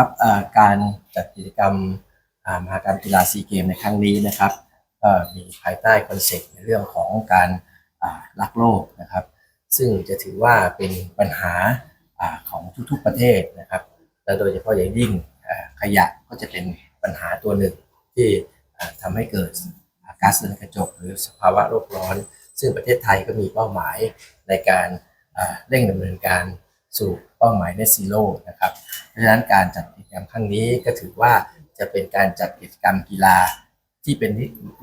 ครับการจัดกิจกรรมมหากรรมกีฬาซีเกมในครั้งนี้นะครับก็มีภายใต้คอนเซ็ปต์ในเรื่องของการรักโลกนะครับ ซึ่งจะถือว่าเป็นปัญหาอของทุกๆประเทศนะครับและโดยเฉพาะอย่างยิ่งขยะก็จะเป็นปัญหาตัวหนึ่งที่อ่าทำให้เกิดก๊าซเรือนกระจกหรือสภาวะโลกร้อน ซึ่งประเทศไทยก็มีเป้าหมายในการเร่งดำเนินการสู่ ป้าหมาย net zero นะครับ เพราะฉะนั้นการจัดกิจกรรมครั้งนี้ก็ถือว่าจะเป็นการจัดกิจกรรมกีฬาที่เป็น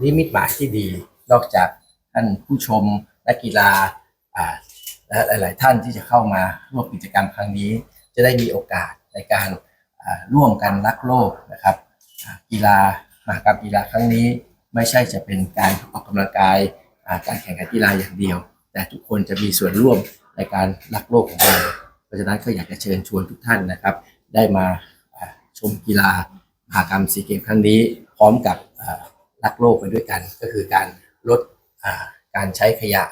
นิมิตหมายที่ดี นอกจากท่านผู้ชมนักกีฬาและหลาย ๆ ท่านที่จะเข้ามาร่วมกิจกรรมครั้งนี้ จะได้มีโอกาสในการร่วมกันรักโลกนะครับกีฬามหากรรมกีฬาครั้งนี้ไม่ใช่จะเป็นการออกกำลังกายการแข่งขันกีฬาอย่างเดียว แต่ทุกคนจะมีส่วนร่วมในการรักโลกของเรา ราะฉะนั้นก็อยากจะเชิญชวนทุกท่านนะครับ ได้มาชมกีฬามหากรรมซีเกมครั้งนี้ พร้อมกับรักโลกไปด้วยกัน ก็คือการลดการใช้ขยะ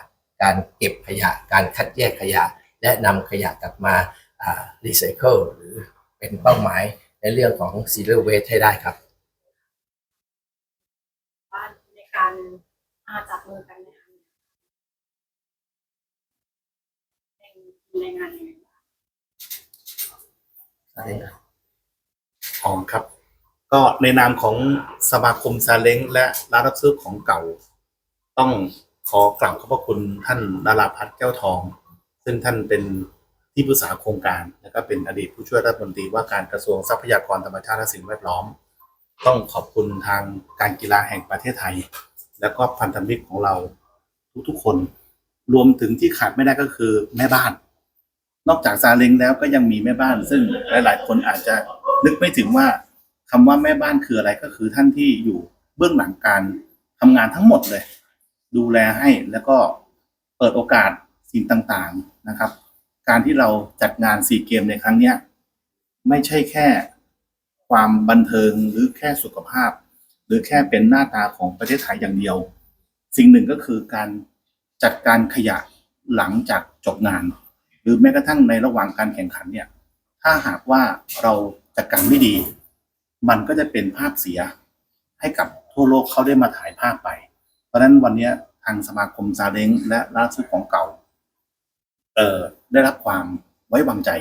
การเก็บขยะ การคัดแยกขยะ และนำขยะกลับมารีไซเคิลหรือเป็นเป้าหมายในเรื่องของ zero waste ให้ได้ครับว่าในการอาจับมือกันในงนี้ในในงาน ยังไงบ้างหอมครับ ก็ในนามของสมาคมซาเล้งและร้านรับซื้อของเก่า ต้องขอกราบขอบพระคุณท่านดาราพัฒน์แก้วทอง ซึ่งท่านเป็นที่ปรึกษาโครงการ และก็เป็นอดีตผู้ช่วยรัฐมนตรีว่าการกระทรวงทรัพยากรธรรมชาติและสิ่งแวดล้อม ต้องขอบคุณทางการกีฬาแห่งประเทศไทย แล้วก็พันธมิตรของเราทุกๆคน รวมถึงที่ขาดไม่ได้ก็คือแม่บ้าน นอกจากซาเล้งแล้วก็ยังมีแม่บ้าน ซึ่งหลาย ๆ คนอาจจะนึกไม่ถึงว่าคำว่าแม่บ้านคืออะไรก็คือท่านที่อยู่เบื้องหลังการทำงานทั้งหมดเลย ดูแลให้แล้วก็เปิดโอกาสสิ่งต่าง ๆ นะครับ การที่เราจัดงานซีเกมในครั้งเนี้ยไม่ใช่แค่ความบันเทิงหรือแค่สุขภาพ หรือแค่เป็นหน้าตาของประเทศไทยอย่างเดียว สิ่งหนึ่งก็คือการจัดการขยะหลังจากจบงาน หรือแม้กระทั่งในระหว่างการแข่งขันเนี่ย ถ้าหากว่าเราจัดการไม่ดี มันก็จะเป็นภาพเสียให้กับทั่วโลกเขาได้มาถ่ายภาพไป เพราะฉะนั้นวันนี้ทางสมาคมซาเล้งและร้านซื้อของเก่า เอ่อได้รับความไว้วางใจ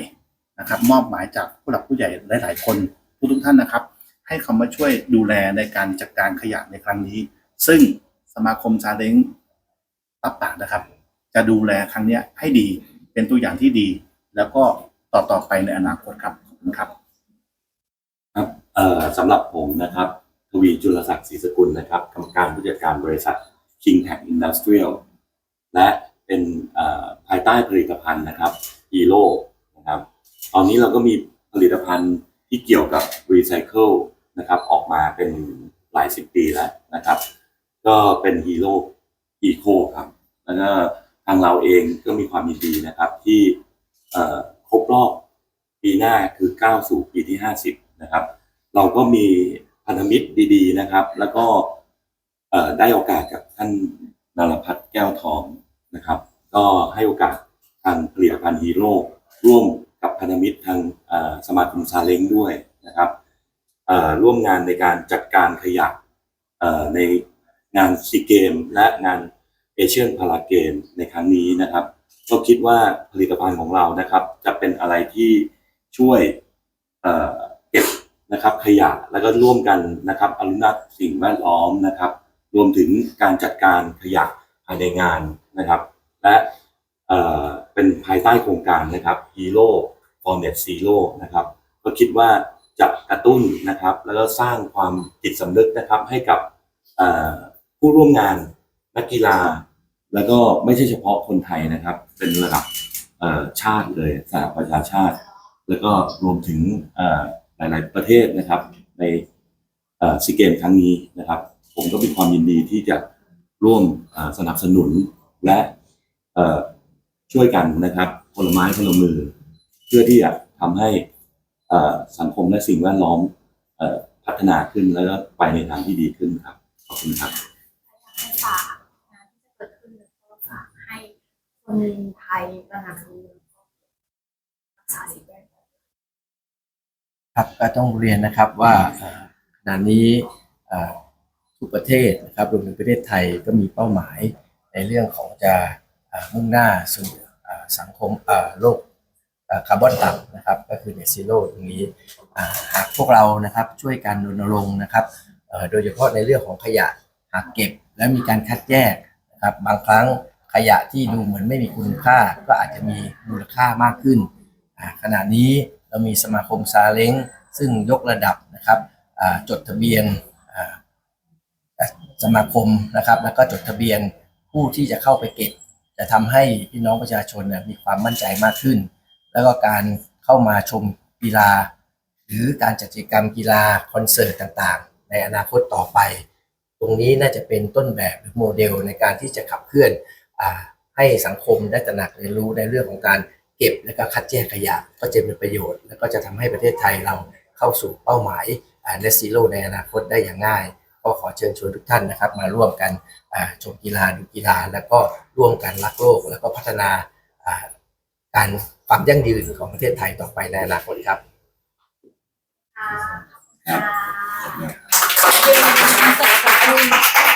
นะครับ มอบหมายจากผู้หลักผู้ใหญ่หลาย ๆ คนทุกทุกท่านนะครับ ให้เขามาช่วยดูแลในการจัดการขยะในครั้งนี้ ซึ่งสมาคมซาเล้งรับปากนะครับ จะดูแลครั้งนี้ให้ดี เป็นตัวอย่างที่ดี แล้วก็ต่อต่อไปในอนาคตครับขอบคุณครับ ครับเอ่อสำหรับผมนะครับทวีจุลศักดิ์ศรีสกุลนะครับกรรมการผู้จัดการบริษัท King Tech Industrial และเป็นเอ่อภายใต้ผลิตภัณฑ์นะครับ Hero นะครับ ตอนนี้เราก็มีผลิตภัณฑ์ที่เกี่ยวกับ Recycle นะครับออกมาเป็นหลายสิบปีแล้วนะครับ ก็เป็น Hero Eco ครับ แล้วก็างเราเองก็มีความยินดีนะครับที่ครบรอบปีหน้าคือก้าวสู่ปีที่ 50 นะครับ เราก็มีพันธมิตรดีๆนะครับ แล้วก็ได้โอกาสกับท่านนารพัฒน์แก้วทองนะครับ ก็ให้โอกาสทางผลิตภัณฑ์ฮีโร่ร่วมกับพันธมิตรทางสมาคมซาเล้งด้วยนะครับร่วมงานในการจัดการขยะในงานซีเกมและงาน เอเชียนพาราเกมในครั้งนี้นะครับก็คิดว่าผลิตภัณฑ์ของเรานะครับ จะเป็นอะไรที่ช่วยเก็บนะครับขยะแล้วก็ร่วมกันนะครับอนุรักษ์สิ่งแวดล้อมนะครับ รวมถึงการจัดการขยะภายในงานนะครับ และเเป็นภายใต้โครงการนะครับ Hero for Net Zero นะครับ ก็คิดว่าจะกระตุ้นนะครับ แล้วก็สร้างความจิตสำนึกนะครับให้กับผู้ร่วมงานนักกีฬา แล้วก็ไม่ใช่เฉพาะคนไทยนะครับ เป็นระดับชาติเลยสหประชาชาติ แล้วก็รวมถึงหลาย ๆ ประเทศนะครับ ในซีเกมครั้งนี้นะครับ ผมก็มีความยินดีที่จะร่วมสนับสนุนและช่วยกันนะครับคนละไม้คนละมือ เพื่อที่จะทำให้สังคมและสิ่งแวดล้อมพัฒนาขึ้นแล้วก็ไปในทางที่ดีขึ้นครับ ขอบคุณครับ คนไทยตระหนักรู้รักษาสิ่งแวดล้อมครับก็ต้องเรียนนะครับว่าขณะนี้ทุกประเทศนะครับรวมถึงประเทศไทยก็มีเป้าหมายในเรื่องของจะมุ่งหน้าสู่สังคมโลกคาร์บอนต่ำนะครับก็คือ net zero ตรงนี้หากพวกเรานะครับช่วยกันรณรงค์นะครับโดยเฉพาะในเรื่องของขยะหากเก็บและมีการคัดแยกนะครับบางครั้ง ขยะที่ดูเหมือนไม่มีคุณค่าก็อาจจะมีมูลค่ามากขึ้นอ่าขณะนี้เรามีสมาคมซาเล้งซึ่งยกระดับนะครับอ่าจดทะเบียนอ่าสมาคมนะครับ แล้วก็จดทะเบียนผู้ที่จะเข้าไปเก็บ จะทำให้พี่น้องประชาชนเนี่ยมีความมั่นใจมากขึ้น แล้วก็การเข้ามาชมกีฬา หรือการจัดกิจกรรมกีฬาคอนเสิร์ตต่างๆ ในอนาคตต่อไป ตรงนี้น่าจะเป็นต้นแบบหรือโมเดลในการที่จะขับเคลื่อนอา ให้สังคมได้ตระหนักเรียนรู้ในเรื่องของการเก็บและก็คัดแยกขยะก็จะเป็นประโยชน์ แล้วก็จะทำให้ประเทศไทยเราเข้าสู่เป้าหมายอ่า net zero ในอนาคตได้อย่างง่าย ก็ขอเชิญชวนทุกท่านนะครับ มาร่วมกันอ่าชมกีฬาดูกีฬา แล้วก็ร่วมกันรักโลก แล้วก็พัฒนาอ่าการความยั่งยืนของประเทศไทยต่อไปในอนาคตครับค่ะครับ